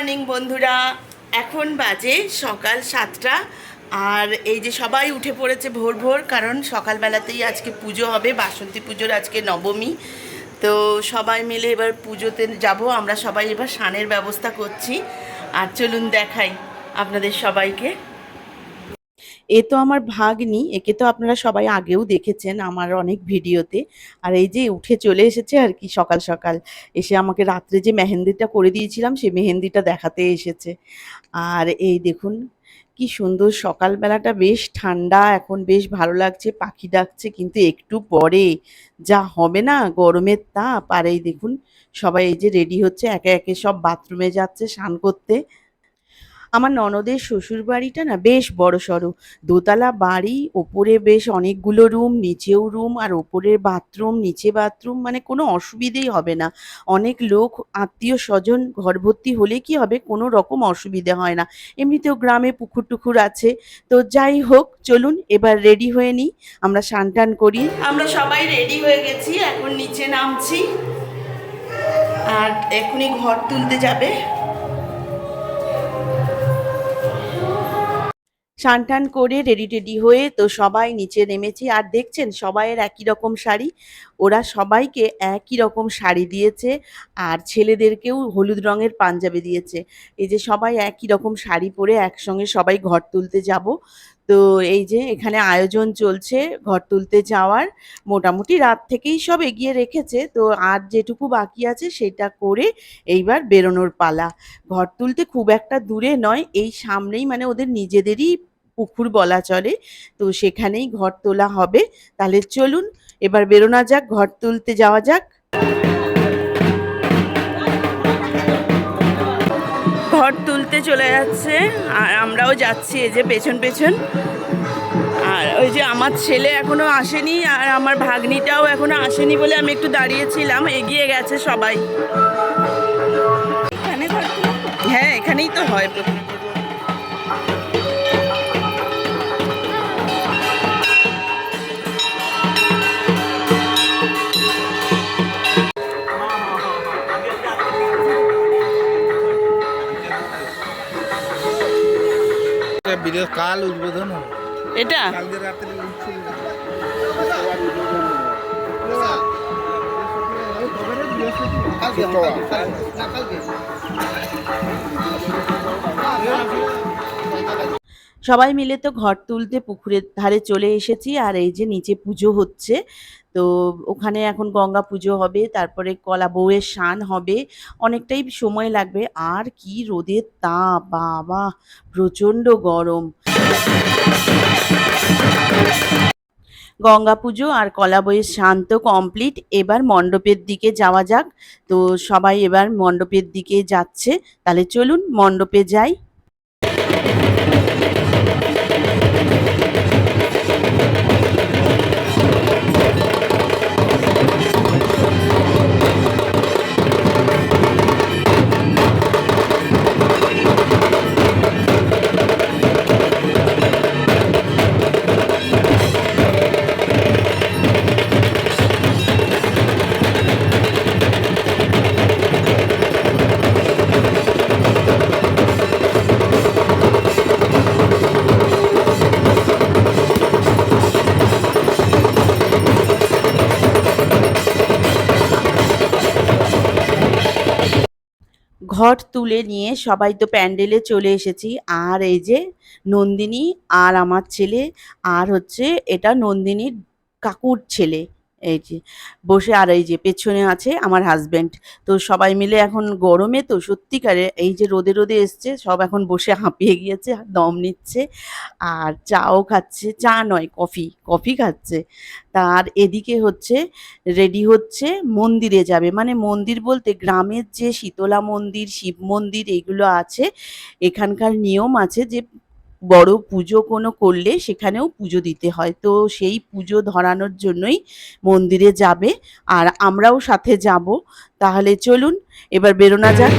Morning বন্ধুরা। এখন বাজে সকাল সাতটা। আর এই যে সবাই উঠে পড়েছে ভোর ভোর, কারণ সকালবেলাতেই আজকে পুজো হবে, বাসন্তী পুজোর আজকে নবমী। তো সবাই মিলে এবার পুজোতে যাব। আমরা সবাই এবার সানের ব্যবস্থা করছি। আর চলুন দেখাই আপনাদের সবাইকে। এ তো আমার ভাগ্নি, একে তো আপনারা সবাই আগেও দেখেছেন আমার অনেক ভিডিওতে। আর এই যে উঠে চলে এসেছে আর কি সকাল সকাল, এসে আমাকে রাত্রে যে মেহেন্দিটা করে দিয়েছিলাম, সেই মেহেন্দিটা দেখাতে এসেছে। আর এই দেখুন, কি সুন্দর সকালবেলাটা বেশ ঠান্ডা, এখন বেশ ভালো লাগছে, পাখি ডাকছে, কিন্তু একটু পরে যা হবে না, গরমের তাপ। আর এই দেখুন, সবাই এই যে রেডি হচ্ছে, একে একে সব বাথরুমে যাচ্ছে, স্নান করতে। আমার ননদের শ্বশুর বাড়িটা না বেশ বড় সড়ো। দোতলা বাড়ি, ওপরে বেশ অনেকগুলো রুম, নিচেও রুম আর ওপরের বাথরুম, নিচে বাথরুম মানে কোনো অসুবিধেই হবে না। অনেক লোক, আত্মীয় স্বজন ঘর ভর্তি হলে কি হবে? কোনো রকম অসুবিধে হয় না। এমনিতেও গ্রামে পুকুর টুকুর আছে। তো যাই হোক, চলুন এবার রেডি হয়ে নিই। আমরা স্নান টান করি। আমরা সবাই রেডি হয়ে গেছি, এখন নিচে নামছি। আর এখনই ঘর তুলতে যাবে। স্নান টান করে রেডি টেডি হয়ে তো সবাই নিচে নেমেছি। আর দেখছেন, সবাইয়ের একই রকম শাড়ি। ওরা সবাইকে একই রকম শাড়ি দিয়েছে। আর ছেলেদেরকেও হলুদ রঙের পাঞ্জাবি দিয়েছে। এই যে সবাই একই রকম শাড়ি পরে একসঙ্গে সবাই ঘর তুলতে যাব। তো এই যে এখানে আয়োজন চলছে ঘর তুলতে যাওয়ার। মোটামুটি রাত থেকেই সব এগিয়ে রেখেছে। তো আর যেটুকু বাকি আছে সেটা করে এইবার বেরোনোর পালা। ঘর তুলতে খুব একটা দূরে নয়। এই সামনেই মানে ওদের নিজেদেরই পুকুর বলা চলে। তো সেখানেই ঘর তোলা হবে। তাহলে চলুন, এবার বেরোনা যাক, ঘর তুলতে যাওয়া যাক। ঘর তুলতে চলে যাচ্ছে, আর আমরাও যাচ্ছি এই যে পেছন পেছন। আর ওই যে আমার ছেলে এখনও আসেনি, আর আমার ভাগ্নিটাও এখনও আসেনি বলে আমি একটু দাঁড়িয়েছিলাম, এগিয়ে গেছে সবাই। হ্যাঁ এখানেই তো হয় এটা বিদেশ কাল উদ্বোধন হবে। এটা? কালকে উঠছিল সবাই মিলে তো ঘর তুলতে পুকুরের ধারে চলে এসেছি আর এই যে নিচে পুজো হচ্ছে তো ওখানে এখন গঙ্গা পুজো হবে, তারপরে কলা বউয়ের স্নান হবে, অনেকটাই সময় লাগবে। আর কি রোদের তাপ, বাবা, প্রচণ্ড গরম। গঙ্গা পুজো আর কলা বইয়ের স্নান তো কমপ্লিট, এবার মণ্ডপের দিকে যাওয়া যাক। তো সবাই এবার মণ্ডপের দিকে যাচ্ছে, তাহলে চলুন মণ্ডপে যাই। ঘট তুলে নিয়ে সবাই তো প্যান্ডেলে চলে এসেছি। আর এই যে নন্দিনী আর আমার ছেলে, আর হচ্ছে এটা নন্দিনীর কাকুর ছেলে। এই যে বসে আর এই যে পেছনে আছে আমার হাজব্যান্ড তো সবাই মিলে এখন গরমে তো সত্যিকারে এই যে রোদে রোদে এসছে, সব এখন বসে হাঁপিয়ে গিয়েছে, দম নিচ্ছে আর চাও খাচ্ছে, চা নয়, কফি কফি খাচ্ছে। তার এদিকে হচ্ছে রেডি হচ্ছে, মন্দিরে যাবে। মানে মন্দির বলতে গ্রামের যে শীতলা মন্দির, শিব মন্দির, এগুলো আছে। এখানকার নিয়ম আছে যে বড় পুজো কোনো করলে সেখানেও পুজো দিতে হয়। তো সেই পুজো ধরানোর জন্যই মন্দিরে যাবে। আর আমরাও সাথে যাব। তাহলে চলুন, এবার বেরোনা যাক।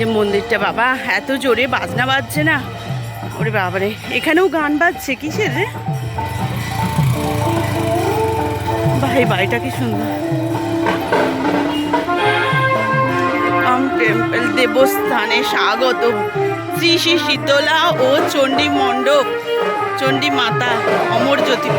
যে মন্দিরটা বাবা, এত জোরে বাজনা বাজছে না। ওরে বাবারে, এখানেও গান বাজছে কিসের রে? ভাই বাড়িটা কি সুন্দর। টেম্পল, দেবস্থানে স্বাগত। শ্রী শ্রী শীতলা ও চণ্ডী মণ্ডপ চণ্ডী মাতা অমর জ্যোতি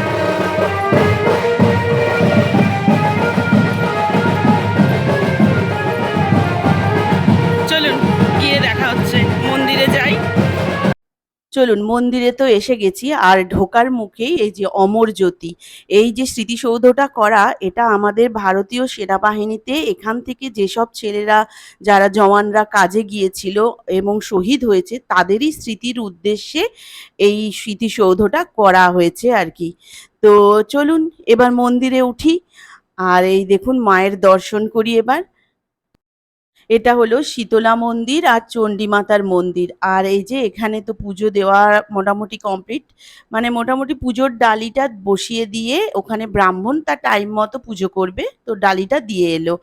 চলুন, মন্দিরে তো এসে গেছি। আর ঢোকার মুখেই এই যে অমর জ্যোতি, এই যে স্মৃতিসৌধটা করা, এটা আমাদের ভারতীয় সেনাবাহিনীতে এখান থেকে যেসব ছেলেরা, যারা জওয়ানরা কাজে গিয়েছিল এবং শহীদ হয়েছে, তাদেরই স্মৃতির উদ্দেশ্যে এই স্মৃতিসৌধটা করা হয়েছে আর কি। তো চলুন, এবার মন্দিরে উঠি। আর এই দেখুন, মায়ের দর্শন করি এবার। এটা হলো শীতলা মন্দির আর চণ্ডী মাতার মন্দির। আর এই যে এখানে তো পুজো দেওয়া মোটামুটি কমপ্লিট মানে মোটামুটি পুজোর ডালিটা বসিয়ে দিয়ে ওখানে ব্রাহ্মণ তার টাইম মতো পুজো করবে। তো ডালিটা দিয়ে এলো।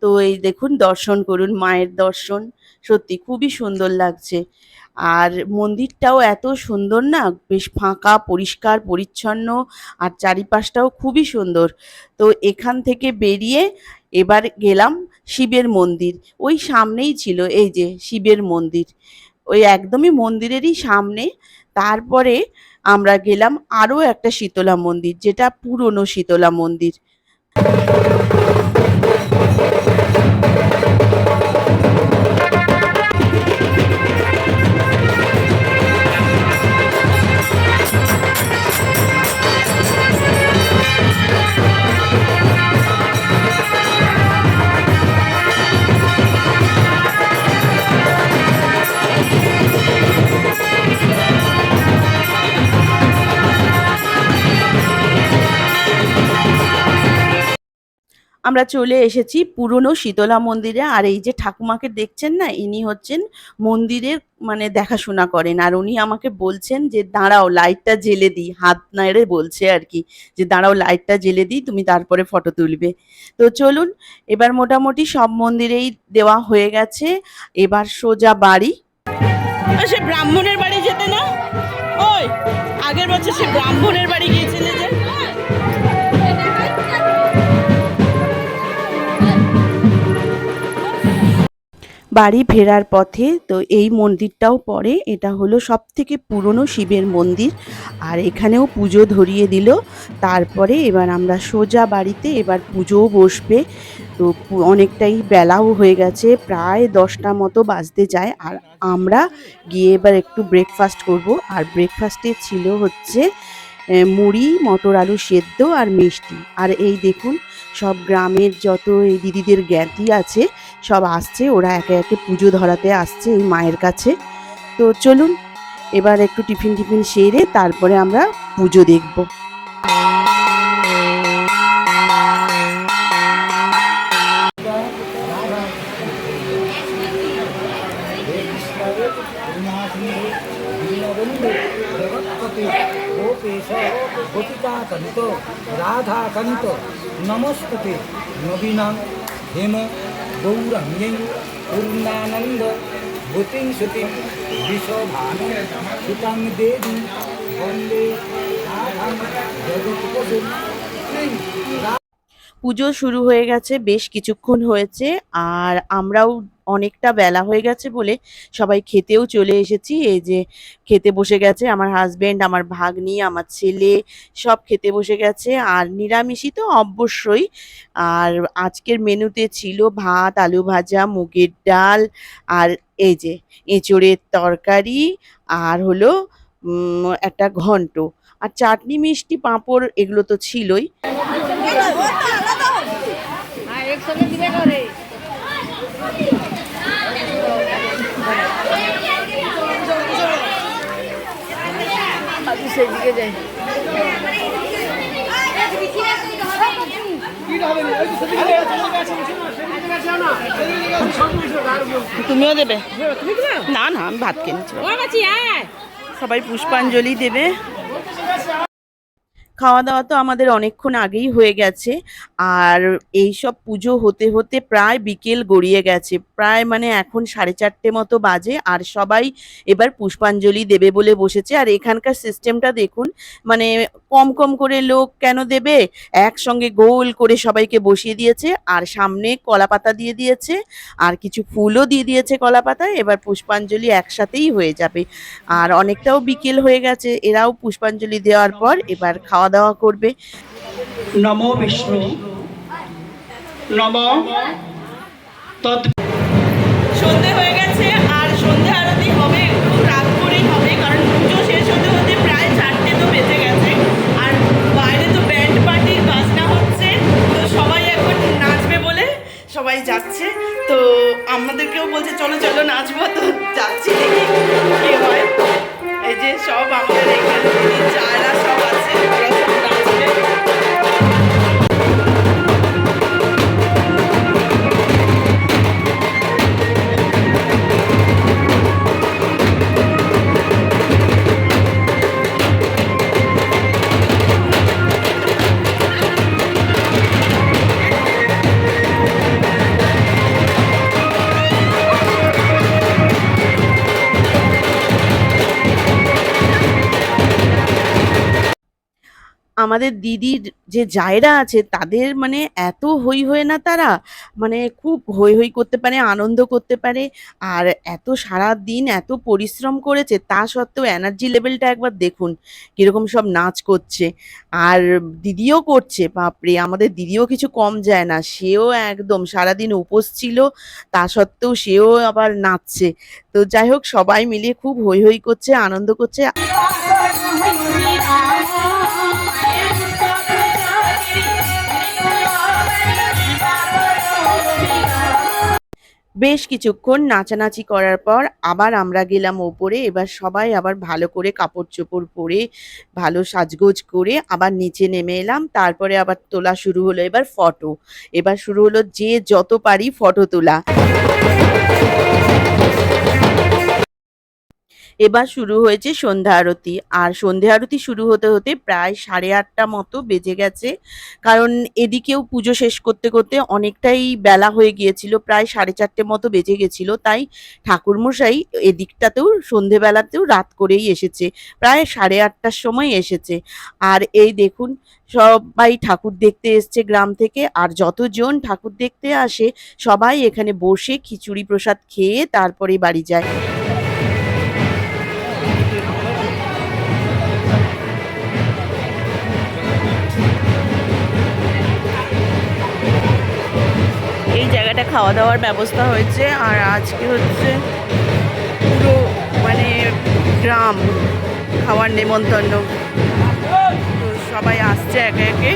তো এই দেখুন, দর্শন করুন, মায়ের দর্শন। সত্যি খুবই সুন্দর লাগছে। আর মন্দিরটাও এত সুন্দর না, বেশ ফাঁকা, পরিষ্কার, পরিচ্ছন্ন, আর চারিপাশটাও খুবই সুন্দর। তো এখান থেকে বেরিয়ে এবার গেলাম শিবের মন্দির। ওই সামনেই ছিল, এই যে শিবের মন্দির। ওই একদমই মন্দিরেরই সামনে। তারপরে আমরা গেলাম আরও একটা শীতলা মন্দির, যেটা পুরনো শীতলা মন্দির। আমরা চলে এসেছি পুরনো শীতলা মন্দিরে। আর এই যে ঠাকুমাকে দেখছেন না, ইনি হচ্ছেন মন্দিরের মানে দেখাশোনা করেন। আর উনি আমাকে বলছেন যে, দাঁড়াও লাইটটা জেলে দিই। হাত নাড়ে বলছে আর কি, যে, দাঁড়াও লাইটটা জেলে দিই, তুমি তারপরে ফটো তুলবে। তো চলুন, এবার মোটামুটি সব মন্দিরেই দেওয়া হয়ে গেছে। এবার সোজা বাড়ি। সে ব্রাহ্মণের বাড়ি যেতে না? ওই, আগের বছর সে ব্রাহ্মণের বাড়ি গিয়েছিলে যে? বাড়ি ফেরার পথে, তো এই মন্দিরটাও পড়ে। এটা হলো সব থেকে পুরনো শিবের মন্দির। আর এখানেও পুজো ধরিয়ে দিল। তারপরে এবার আমরা সোজা বাড়িতে এবার পুজোও বসবে। তো অনেকটাই বেলাও হয়ে গেছে। প্রায় দশটা মতো বাজতে যায়। আর আমরা গিয়ে এবার একটু ব্রেকফাস্ট করব। আর ব্রেকফাস্টে ছিল হচ্ছে মুড়ি, মটর আলু সেদ্ধ আর মিষ্টি। আর এই দেখুন সব গ্রামের যত এই দিদিদের জ্ঞাতি আছে, সব আসছে, ওরা একে একে পুজো ধরাতে আসছে এই মায়ের কাছে। তো চলুন, এবার একটু টিফিন টিফিন সেরে তারপরে আমরা পুজো দেখব। গোপিকাকান্ত রাধাকান্ত নমস্তুতে নবীনাং হেম গৌরাঙ্গেং পূর্ণানন্দ ভূতিং সুতিং বিশ্বভানু সুতাং দেবী বন্দে পুজো শুরু হয়ে গেছে, বেশ কিছুক্ষণ হয়েছে, আর আমরাও অনেকটা বেলা হয়ে গেছে বলে সবাই খেতেও চলে এসেছি। এই যে খেতে বসে গেছে আমার হাজবেন্ড আমার ভাগ্নি আমার ছেলে সব খেতে বসে গেছে। আর নিরামিষই তো অবশ্যই। আর আজকের মেনুতে ছিল ভাত আলু ভাজা মুগের ডাল আর এই যে এঁচড়ের তরকারি আর হলো একটা ঘন্ট। আর চাটনি মিষ্টি পাঁপড় এগুলো তো ছিলই। তুমিও দেবে? না না আমি ভাত কিনেছি। সবাই পুষ্পাঞ্জলি দেবে। খাওয়া দাওয়া তো আমাদের অনেকক্ষণ আগেই হয়ে গেছে। আর এই সব পুজো হতে হতে প্রায় বিকেল গড়িয়ে গেছে। প্রায় মানে এখন সাড়ে চারটে মতো বাজে আর সবাই এবার পুষ্পাঞ্জলি দেবে বলে বসেছে। আর এখানকার সিস্টেমটা দেখুন মানে কম কম করে লোক কেন দেবে? একসঙ্গে গোল করে সবাইকে বসিয়ে দিয়েছে। আর সামনে কলা পাতা দিয়ে দিয়েছে। আর কিছু ফুলও দিয়ে দিয়েছে কলা পাতায় এবার পুষ্পাঞ্জলি একসাথেই হয়ে যাবে। আর অনেকটাও বিকেল হয়ে গেছে। এরাও পুষ্পাঞ্জলি দেওয়ার পর এবার খাওয়া দাওয়া করবে। নমো বিষ্ণু। নম। সন্ধে হয়ে গেছে আর সন্ধে আরতি হবে একটু রাত করেই হবে কারণ পুজো শেষ হতে হতে প্রায় চারটে তো বেজে গেছে। আর বাইরে তো ব্যান্ড পার্টির বাজনা হচ্ছে তো সবাই এখন নাচবে বলে সবাই যাচ্ছে। তো আমাদেরকেও বলছে চলো চলো নাচবো। তো যাচ্ছি দেখি কি হয়। এই যে সব আমাদের এখানে চারা সব আছে ওরা সব আমাদের দিদির যে জায়রা আছে, তাদের মানে এত হই হয়ে না তারা? মানে খুব হই হই করতে পারে, আনন্দ করতে পারে, আর এত সারা দিন এত পরিশ্রম করেছে, তা সত্ত্বেও এনার্জি লেভেলটা একবার দেখুন, কীরকম সব নাচ করছে। আর দিদিও করছে, বাপরে, আমাদের দিদিও কিছু কম যায় না, সেও একদম সারাদিন উপোস ছিল, তা সত্ত্বেও সেও আবার নাচছে। তো যাই হোক, সবাই মিলে খুব হই হই করছে, আনন্দ করছে। বেশ কিছুক্ষণ নাচানাচি করার পর আবার আমরা গেলাম ওপরে, এবার সবাই আবার ভালো করে কাপড় চোপড় পরে, ভালো সাজগোজ করে আবার নিচে নেমে এলাম, তারপরে আবার তোলা শুরু হলো এবার ফটো এবার শুরু হলো যে যত পারি ফটো তোলা। এবার শুরু হয়েছে সন্ধ্যা আরতি। আর সন্ধ্যা আরতি শুরু হতে হতে প্রায় সাড়ে আটটা মতো বেজে গেছে। কারণ এদিকেও পুজো শেষ করতে করতে অনেকটাই বেলা হয়ে গিয়েছিল, প্রায় সাড়ে চারটে মতো বেজে গেছিল। তাই ঠাকুরমশাই এদিকটাতেও সন্ধেবেলাতেও রাত করেই এসেছে, প্রায় সাড়ে আটটার সময় এসেছে। আর এই দেখুন, সবাই ঠাকুর দেখতে এসছে গ্রাম থেকে। আর যতজন ঠাকুর দেখতে আসে, সবাই এখানে বসে খিচুড়ি প্রসাদ খেয়ে তারপরে বাড়ি যায়। খাওয়া দাওয়ার ব্যবস্থা হয়েছে আর আজকে হচ্ছে পুরো মানে গ্রাম খাওয়ার নেমন্তন্ন। তো সবাই আসছে একে একে।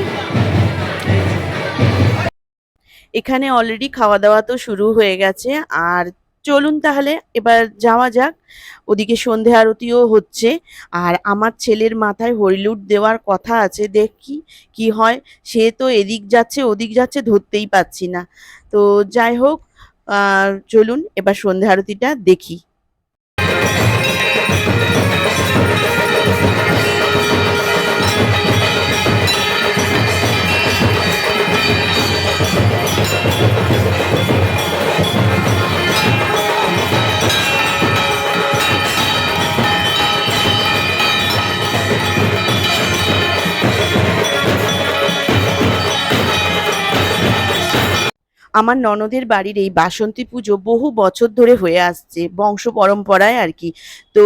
এখানে অলরেডি খাওয়া দাওয়া তো শুরু হয়ে গেছে আর চলুন তাহলে, এবার যাওয়া যাক। ওদিকে সন্ধে আরতিও হচ্ছে। আর আমার ছেলের মাথায় হরিলুট দেওয়ার কথা আছে, দেখি কি হয়। সে তো এদিক যাচ্ছে, ওদিক যাচ্ছে, ধরতেই পাচ্ছি না। তো যাই হোক চলুন এবার সন্ধে আরতিটা দেখি। আমার ননদের বাড়ির এই বাসন্তী পুজো বহু বছর ধরে হয়ে আসছে, বংশ পরম্পরায় আর কি। তো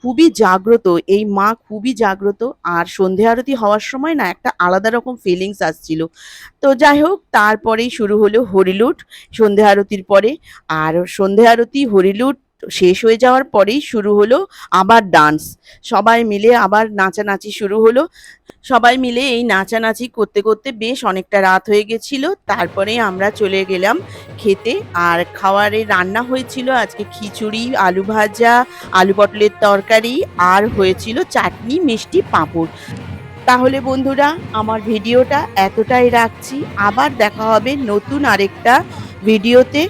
খুবই জাগ্রত, এই মা খুবই জাগ্রত। আর সন্ধে আরতি হওয়ার সময় না একটা আলাদা রকম ফিলিংস আসছিল। তো যাই হোক, তারপরেই শুরু হলো হরিলুট সন্ধে আরতির পরে। আর সন্ধে আরতি, হরিলুট শেষ হয়ে যাওয়ার পরেই শুরু হলো আবার ডান্স সবাই মিলে আবার নাচানাচি শুরু হলো। সবাই মিলে এই নাচানাচি করতে করতে বেশ অনেকটা রাত হয়ে গেছিল। তারপরে আমরা চলে গেলাম খেতে। আর খাওয়ারে রান্না হয়েছিল আজকে খিচুড়ি, আলু ভাজা, আলু পটলের তরকারি আর হয়েছিল চাটনি, মিষ্টি, পাঁপড়। তাহলে বন্ধুরা, আমার ভিডিওটা এতটাই রাখছি। আবার দেখা হবে নতুন আরেকটা ভিডিওতে।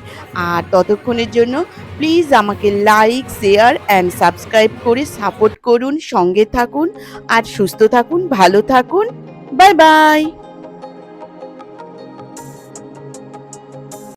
আর ততক্ষণের জন্য প্লিজ আমাকে লাইক শেয়ার অ্যান্ড সাবস্ক্রাইব করে সাপোর্ট করুন, সঙ্গে থাকুন, আর সুস্থ থাকুন, ভালো থাকুন। Bye bye